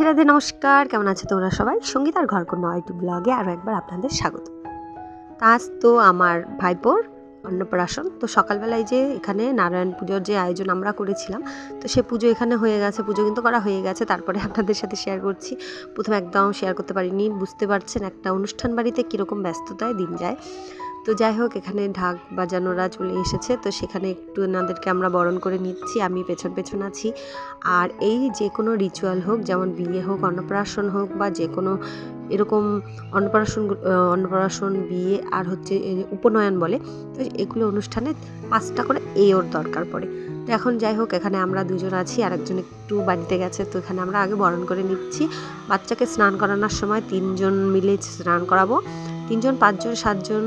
রাধে রাধে নমস্কার। কেমন আছে তোমরা সবাই? সংগীত আর ঘর কোনো একটু ব্লগে আরও একবার আপনাদের স্বাগত। আজ তো আমার ভাইপোর অন্নপ্রাশন। তো সকালবেলায় যে এখানে নারায়ণ পুজোর যে আয়োজন আমরা করেছিলাম, তো সে পুজো এখানে হয়ে গেছে, পুজো কিন্তু করা হয়ে গেছে। তারপরে আপনাদের সাথে শেয়ার করছি। প্রথমে একদম শেয়ার করতে পারিনি, বুঝতে পারছেন একটা অনুষ্ঠান বাড়িতে কীরকম ব্যস্ততায় দিন যায়। তো যাই হোক, এখানে ঢাক বাজানোরা চলে এসেছে। তো সেখানে একটু এনাদেরকে আমরা বরণ করে নিচ্ছি। আমি পেছন পেছন আছি। আর এই যে কোনো রিচুয়াল হোক, যেমন বিয়ে হোক, অন্নপ্রাশন হোক, বা যে কোনো এরকম অন্নপ্রাশন অন্নপ্রাশন, বিয়ে, আর হচ্ছে উপনয়ন বলে, তো এগুলো অনুষ্ঠানে পাঁচটা করে ওর দরকার পড়ে। তো এখন যাই হোক, এখানে আমরা দুজন আছি আর একজন একটু বাড়িতে গেছে, তো এখানে আমরা আগে বরণ করে নিচ্ছি। বাচ্চাকে স্নান করানোর সময় তিনজন মিলে স্নান করাবো। তিনজন, পাঁচজন, সাতজন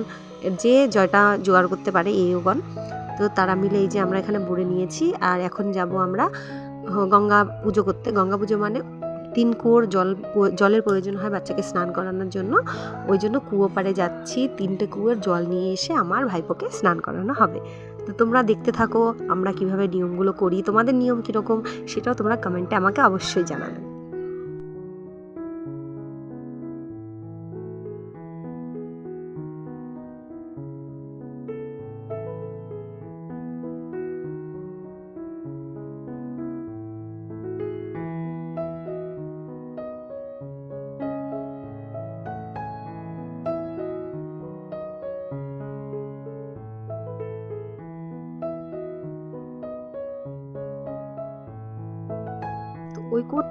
যে জয়টা জোগাড় করতে পারে এই ওগণ তো তারা মিলে এই যে আমরা এখানে বলে নিয়েছি, আর এখন যাব আমরা গঙ্গা পুজো করতে। গঙ্গা পুজো মানে তিন কুয়োর জল জলের প্রয়োজন হয় বাচ্চাকে স্নান করানোর জন্য। ওই জন্য কুয়ো পাড়ে যাচ্ছি, তিনটে কুয়োর জল নিয়ে এসে আমার ভাইপোকে স্নান করানো হবে। তো তোমরা দেখতে থাকো আমরা কীভাবে নিয়মগুলো করি। তোমাদের নিয়ম কীরকম সেটাও তোমরা কমেন্টে আমাকে অবশ্যই জানাবে।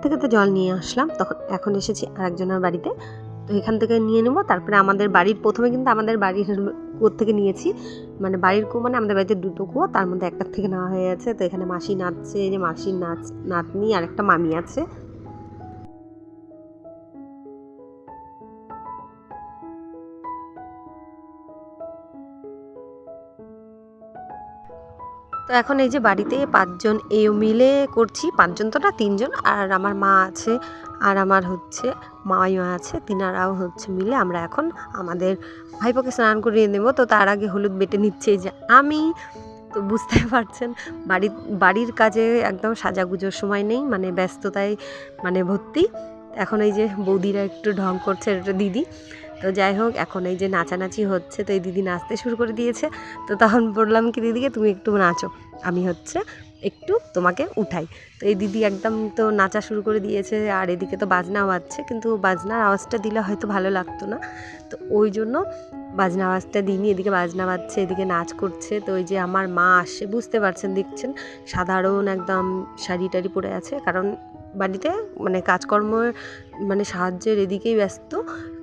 থেকে তো জল নিয়ে আসলাম, তখন এখন এসেছি আরেকজনের বাড়িতে। তো এখান থেকে নিয়ে নেব, তারপরে আমাদের বাড়ির প্রথমে কিন্তু আমাদের বাড়ির কুয়োর থেকে নিয়েছি। মানে বাড়ির কুয়ো মানে আমাদের বাড়িতে দুটো কুয়ো, তার মধ্যে একটার থেকে নেওয়া হয়ে আছে তো এখানে মাসি নাচছে যে মাসির নাচ, নাতনি আর একটা মামি আছে। তো এখন এই যে বাড়িতে পাঁচজন এ মিলে করছি। পাঁচজন তো না, তিনজন। আর আমার মা আছে, আর আমার হচ্ছে মাইমা আছে, তিনারাও হচ্ছে মিলে আমরা এখন আমাদের ভাইপোকে স্নান করিয়ে নেব। তো তার আগে হলুদ বেটে নিচ্ছে যে আমি। তো বুঝতে পারছেন বাড়ির বাড়ির কাজে একদম সাজাগুজোর সময় নেই মানে ব্যস্ততায় মানে ভর্তি। এখন এই যে বৌদিরা একটু ঢং করছে, এটা দিদি। তো যাই হোক, এখন এই যে নাচানাচি হচ্ছে, তো এই দিদি নাচতে শুরু করে দিয়েছে। তো তখন বললাম কি, দিদিকে তুমি একটু নাচো, আমি হচ্ছে একটু তোমাকে উঠাই। তো এই দিদি একদম তো নাচা শুরু করে দিয়েছে, আর এদিকে তো বাজনাও বাজছে, কিন্তু বাজনার আওয়াজটা দিলে হয়তো ভালো লাগতো না। তো ওই জন্য বাজনা আওয়াজটা দিইনি, এদিকে বাজনা বাজছে, এদিকে নাচ করছে। তো ওই যে আমার মা আসে বুঝতে পারছেন, দেখছেন, সাধারণ একদম শাড়ি টাড়ি পরে আছে। কারণ বাড়িতে মানে কাজকর্মের মানে সাহায্যের এদিকেই ব্যস্ত।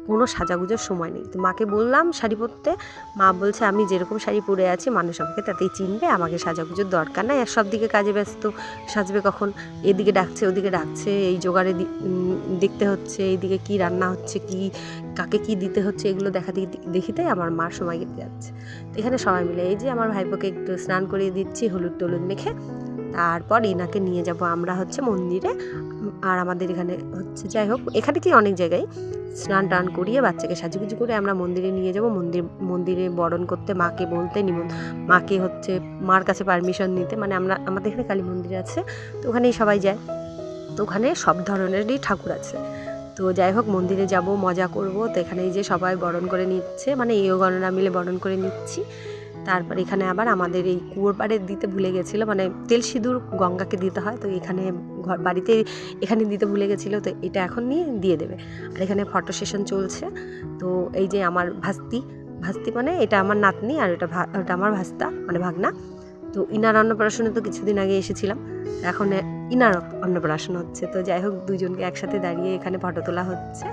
কোনো সাজাগুজোর সময় নেই। তো মাকে বললাম, শাড়ি পরতে? মা বলছে, আমি যেরকম শাড়ি পরে আছি, মানুষ আমাকে তাতেই চিনবে, আমাকে সাজাগুজোর দরকার নাই। আর সব দিকে কাজে ব্যস্ত, সাজবে কখন? এদিকে ডাকছে, ওদিকে ডাকছে, এই জোগাড়ে দেখতে হচ্ছে, এইদিকে কি রান্না হচ্ছে, কি, কাকে কি দিতে হচ্ছে, এগুলো দেখা দেখি- দেখিতে আমার মার সময় কেটে যাচ্ছে। তো এখানে সবাই মিলে, এই যে আমার ভাইপোকে একটু স্নান করিয়ে দিচ্ছি, হলুদ টলুদ মেখে, তারপর ইনাকে নিয়ে যাব আমরা হচ্ছে মন্দিরে আর আমাদের এখানে হচ্ছে, যাই হোক, এখানে কি অনেক জায়গায় স্নান টান করিয়ে বাচ্চাকে সাজুগুজু করে আমরা মন্দিরে নিয়ে যাব। মন্দির, মন্দিরে বরণ করতে মাকে বলতে নিমন, মাকে হচ্ছে মার কাছে পারমিশন নিতে। মানে আমরা, আমাদের এখানে কালী মন্দির আছে, তো ওখানেই সবাই যায়। তো ওখানে সব ধরনেরই ঠাকুর আছে। তো যাই হোক, মন্দিরে যাব, মজা করব। তো এখানে যে সবাই বরণ করে নিচ্ছে মানে এও গণনা মিলে বরণ করে নিচ্ছি। তারপর এখানে আবার আমাদের এই কুয়োর পাড়ে দিতে ভুলে গেছিল মানে তেল সিঁদুর গঙ্গাকে দিতে হয়, তো এখানে ঘর, বাড়িতে এখানে দিতে ভুলে গেছিল, তো এটা এখন নিয়ে দিয়ে দেবে। আর এখানে ফটো সেশন চলছে, তো এই যে আমার ভাস্তি ভাস্তি মানে এটা আমার নাতনি আর এটা ভা- ওটা আমার ভাস্তা মানে ভাগনা। তো ইনার অন্নপ্রাশনে তো কিছুদিন আগে এসেছিলাম, এখন ইনার অন্নপ্রাশন হচ্ছে, তো যাই হোক দুজনকে একসাথে দাঁড়িয়ে এখানে ফটো তোলা হচ্ছে।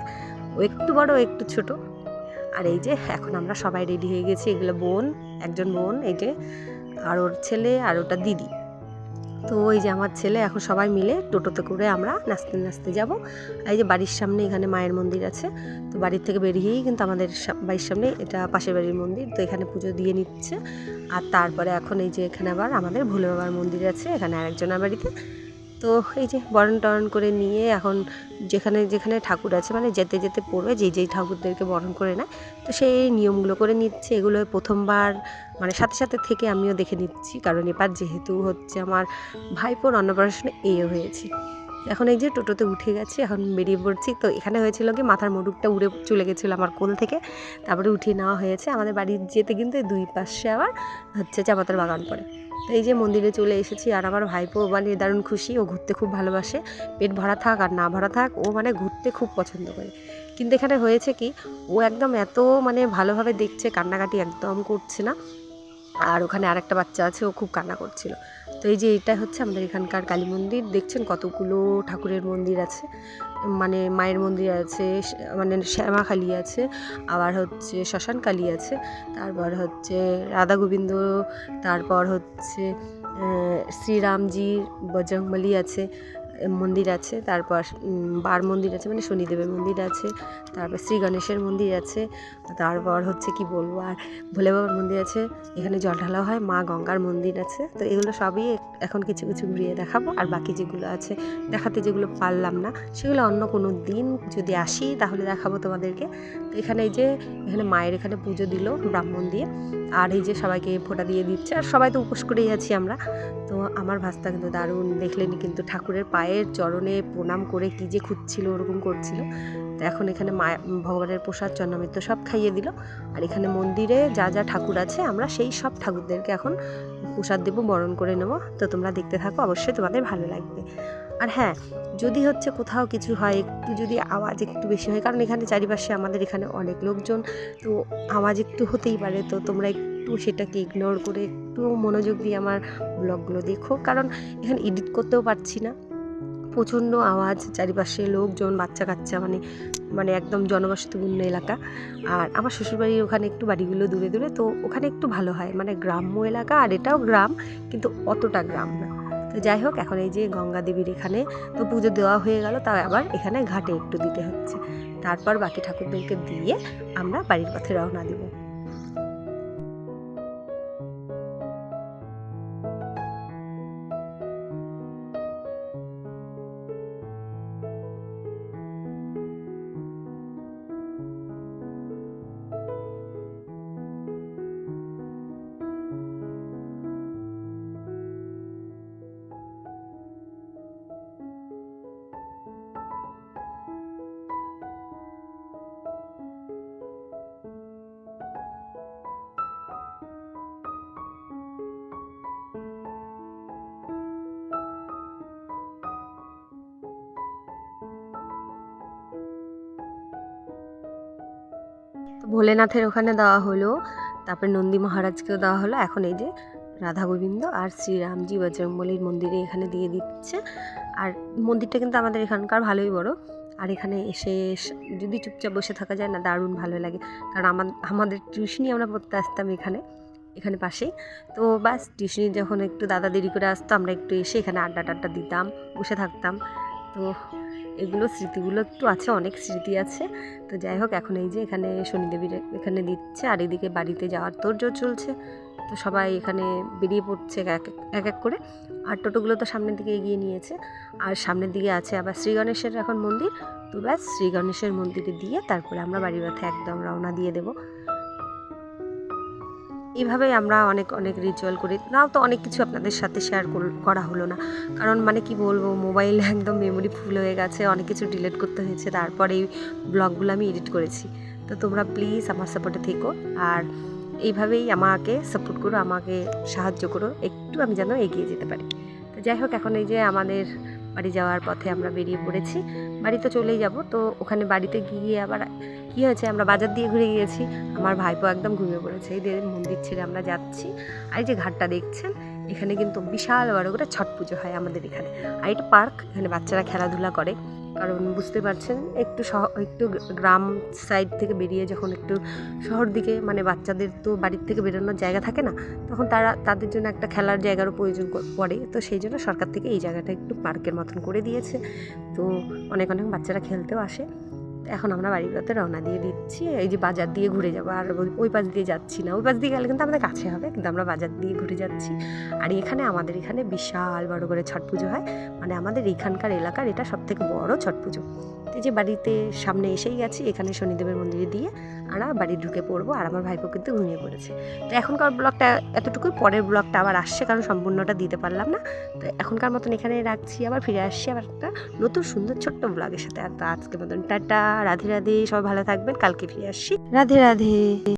ও একটু বড় একটু ছোট। আর এই যে, এখন আমরা সবাই রেডি হয়ে গেছি। এগুলো বোন, একজন বোন, এই যে, আর ওর ছেলে আর ওটা দিদি। তো ওই যে আমার ছেলে, এখন সবাই মিলে টোটোতে করে আমরা নাচতে নাচতে যাব। এই যে বাড়ির সামনে এখানে মায়ের মন্দির আছে। তো বাড়ির থেকে বেরিয়েই কিন্তু আমাদের বাড়ির সামনে এটা পাশের বাড়ির মন্দির। তো এখানে পুজো দিয়ে নিচ্ছে। আর তারপরে এখন এই যে এখানে আবার আমাদের ভোলে বাবার মন্দির আছে, এখানে আরেকজনের বাড়িতে। তো এই যে বরণ টরণ করে নিয়ে এখন যেখানে যেখানে ঠাকুর আছে মানে যেতে যেতে পড়বে, যেই যেই ঠাকুরদেরকে বরণ করে নেয়, তো সেই নিয়মগুলো করে নিচ্ছে। এগুলো প্রথমবার মানে সাথে সাথে থেকে আমিও দেখে নিচ্ছি, কারণ এবার যেহেতু হচ্ছে আমার ভাইপোর অন্নপ্রাশনে এও হয়েছি। এখন এই যে টোটোতে উঠে গেছি, এখন বেরিয়ে পড়ছি। তো এখানে হয়েছিল কি, মাথার মুরুকটা উড়ে চলে গেছিল আমার কোল থেকে। তারপরে উঠিয়ে নেওয়া হয়েছে। আমাদের বাড়ি যেতে কিন্তু দুই পাশে আবার হচ্ছে চা পাতার বাগান পড়ে। এই যে মন্দিরে চলে এসেছি আর আমার ভাইপো মানে দারুণ খুশি, ও ঘুরতে খুব ভালোবাসে। পেট ভরা থাক আর না ভরা থাক, ও মানে ঘুরতে খুব পছন্দ করে। কিন্তু এখানে হয়েছে কি, ও একদম এত মানে ভালোভাবে দেখছে, কান্নাকাটি একদম করছে না। আর ওখানে আরেকটা বাচ্চা আছে, ও খুব কান্না করছিল। তো এই যে এটা হচ্ছে আমাদের এখানকার কালী মন্দির। দেখছেন কতগুলো ঠাকুরের মন্দির আছে? মানে মায়ের মন্দির আছে মানে শ্যামা কালী আছে, আবার হচ্ছে শ্মশান কালী আছে, তারপর হচ্ছে রাধা গোবিন্দ তারপর হচ্ছে শ্রীরামজির বজরংবলী আছে মন্দির আছে, তারপর বার মন্দির আছে মানে শনিদেবের মন্দির আছে, তারপর শ্রী গণেশের মন্দির আছে, তারপর হচ্ছে কি বলব, আর ভোলে বাবার মন্দির আছে, এখানে জল ঢালা হয়, মা গঙ্গার মন্দির আছে, তো এগুলো সবই এখন কিছু কিছু ঘুরিয়ে দেখাবো, আর বাকি যেগুলো আছে, দেখাতে যেগুলো পারলাম না, সেগুলো অন্য কোনো দিন যদি আসি, তাহলে দেখাবো তোমাদেরকে এখানে এই যে, এখানে মায়ের এখানে পুজো দিল ব্রাহ্মণ দিয়ে। আর এই যে সবাইকে ফোঁটা দিয়ে দিচ্ছে। আর সবাই তো উপোস করেই আছি আমরা। তো আমার ভাস্তা কিন্তু দারুণ দেখলেনি কিন্তু ঠাকুরের পায়ের চরণে প্রণাম করে কী যে খুঁজছিল, ওরকম করছিল। তো এখন এখানে মা ভগবানের প্রসাদ চন্নামৃত্য সব খাইয়ে দিল। আর এখানে মন্দিরে যা যা ঠাকুর আছে আমরা সেই সব ঠাকুরদেরকে এখন প্রসাদ দেবো, বরণ করে নেব। তো তোমরা দেখতে থাকো, অবশ্যই তোমাদের ভালো লাগবে। আর হ্যাঁ যদি হচ্ছে কোথাও কিছু হয়, একটু যদি আওয়াজ একটু বেশি হয়, কারণ এখানে চারিপাশে আমাদের এখানে অনেক লোকজন, তো আওয়াজ একটু হতেই পারে, তো তোমরা একটু সেটাকে ইগনোর করে একটু মনোযোগ দিয়ে আমার ব্লগগুলো দেখো, কারণ এখানে এডিট করতেও পারছি না। প্রচণ্ড আওয়াজ, চারিপাশে লোকজন বাচ্চা কাচ্চা মানে মানে একদম জনবসতিপূর্ণ এলাকা। আর আমার শ্বশুরবাড়ির ওখানে একটু বাড়িগুলো দূরে দূরে, তো ওখানে একটু ভালো হয় মানে গ্রাম্য এলাকা, আর এটাও গ্রাম, কিন্তু অতটা গ্রাম না। তো যাই হোক, এখন এই যে গঙ্গা দেবীর এখানে তো পুজো দেওয়া হয়ে গেল, তাও আবার এখানে ঘাটে একটু দিতে হচ্ছে। তারপর বাকি ঠাকুরদেরকে দিয়ে আমরা বাড়ির পথে রওনা দেবো। ভোলেনাথের ওখানে দেওয়া হলো, তারপরে নন্দী মহারাজকেও দেওয়া হলো। এখন এই যে রাধা গোবিন্দ আর শ্রীরামজি বজরংবলীর মন্দিরে এখানে দিয়ে দিচ্ছে। আর মন্দিরটা কিন্তু আমাদের এখানকার ভালোই বড়। আর এখানে এসে যদি চুপচাপ বসে থাকা যায় না, দারুণ ভালো লাগে। কারণ আমার আমাদের টিউশনি আমরা পড়তে আসতাম এখানে এখানে পাশেই। তো বাস টিউশনি যখন একটু দাদা দেরি করে আসতো, আমরা একটু এসে এখানে আড্ডা টাড্ডা দিতাম, বসে থাকতাম। তো এগুলো স্মৃতিগুলো একটু আছে, অনেক স্মৃতি আছে। তো যাই হোক, এখন এই যে এখানে শনিদেবীর এখানে দিচ্ছে, আর এদিকে বাড়িতে যাওয়ার তোড়জোড় চলছে। তো সবাই এখানে বেরিয়ে পড়ছে এক এক- এক এক করে। আর টোটোগুলো তো সামনের দিকে এগিয়ে নিয়েছে। আর সামনের দিকে আছে আবার শ্রী গণেশের এখন মন্দির। তো ব্যাস, শ্রী গণেশের মন্দিরে দিয়ে তারপরে আমরা বাড়ির পথে একদম রওনা দিয়ে দেবো। এইভাবেই আমরা অনেক অনেক রিচুয়াল করি। তাও তো অনেক কিছু আপনাদের সাথে শেয়ার করা হলো না। কারণ মানে কি বলব মোবাইল একদম মেমোরি ফুল হয়ে গেছে, অনেক কিছু ডিলিট করতে হয়েছে। তারপরে এই ব্লগগুলো আমি এডিট করেছি। তো তোমরা প্লিজ আমার সাপোর্টে থেকো। আর এইভাবেই আমাকে সাপোর্ট করো, আমাকে সাহায্য করো। একটু আমি যেন এগিয়ে যেতে পারি। তো যাই হোক, এখন এই যে আমাদের বাড়ি যাওয়ার পথে আমরা বেরিয়ে পড়েছি। বাড়ি তো চলেই যাব। তো ওখানে বাড়িতে গিয়ে আবার কী হয়েছে? আমরা বাজার দিয়ে ঘুরে গিয়েছি। আমার ভাইপো একদম ঘুমিয়ে পড়েছে। এই মন্দির ছেড়ে আমরা যাচ্ছি। আর এই যে ঘাটটা দেখছেন, এখানে কিন্তু বিশাল বড় করে ছট পুজো হয় আমাদের এখানে। আর এটা পার্ক, এখানে বাচ্চারা খেলাধুলা করে। কারণ বুঝতে পারছেন, একটু একটু গ্রাম সাইড থেকে বেরিয়ে যখন একটু শহর দিকে মানে বাচ্চাদের তো বাড়ির থেকে বেরোনোর জায়গা থাকে না, তখন তারা, তাদের জন্য একটা খেলার জায়গারও প্রয়োজন পড়ে। তো সেই জন্য সরকার থেকে এই জায়গাটা একটু পার্কের মতন করে দিয়েছে। তো অনেক অনেক বাচ্চারা খেলতেও আসে। এখন আমরা বাড়ির পথে রওনা দিয়ে দিচ্ছি। এই যে বাজার দিয়ে ঘুরে যাব। আর ওই- পাশ দিয়ে যাচ্ছি না। ওই পাশ দিয়ে গেলে কিন্তু আমাদের কাছে হবে, কিন্তু আমরা বাজার দিয়ে ঘুরে যাচ্ছি। আর এখানে আমাদের এখানে বিশাল বড় করে ছট পুজো হয়। মানে আমাদের এখানকার এলাকার এটা সব থেকে বড় ছট পুজো। এই যে বাড়িতে সামনে এসেই গেছি, এখানে শনিদেবের মন্দিরে দিয়ে আমরা বাড়ি ঢুকে পড়ব, আর আমার ভাইপো কিন্তু ঘুমিয়ে পড়েছে। তো এখনকার ব্লগটা এতটুকুই, পরের ব্লগটা আবার আসছে, কারণ সম্পূর্ণটা দিতে পারলাম না। তো এখনকার মতন এখানে রাখছি, আবার ফিরে আসছি আবার একটা নতুন সুন্দর ছোট্ট ব্লগের সাথে। আর আজকের মতন টাটা, রাধে রাধে, সবাই ভালো থাকবেন, কালকে ফিরে আসছি। রাধে রাধে।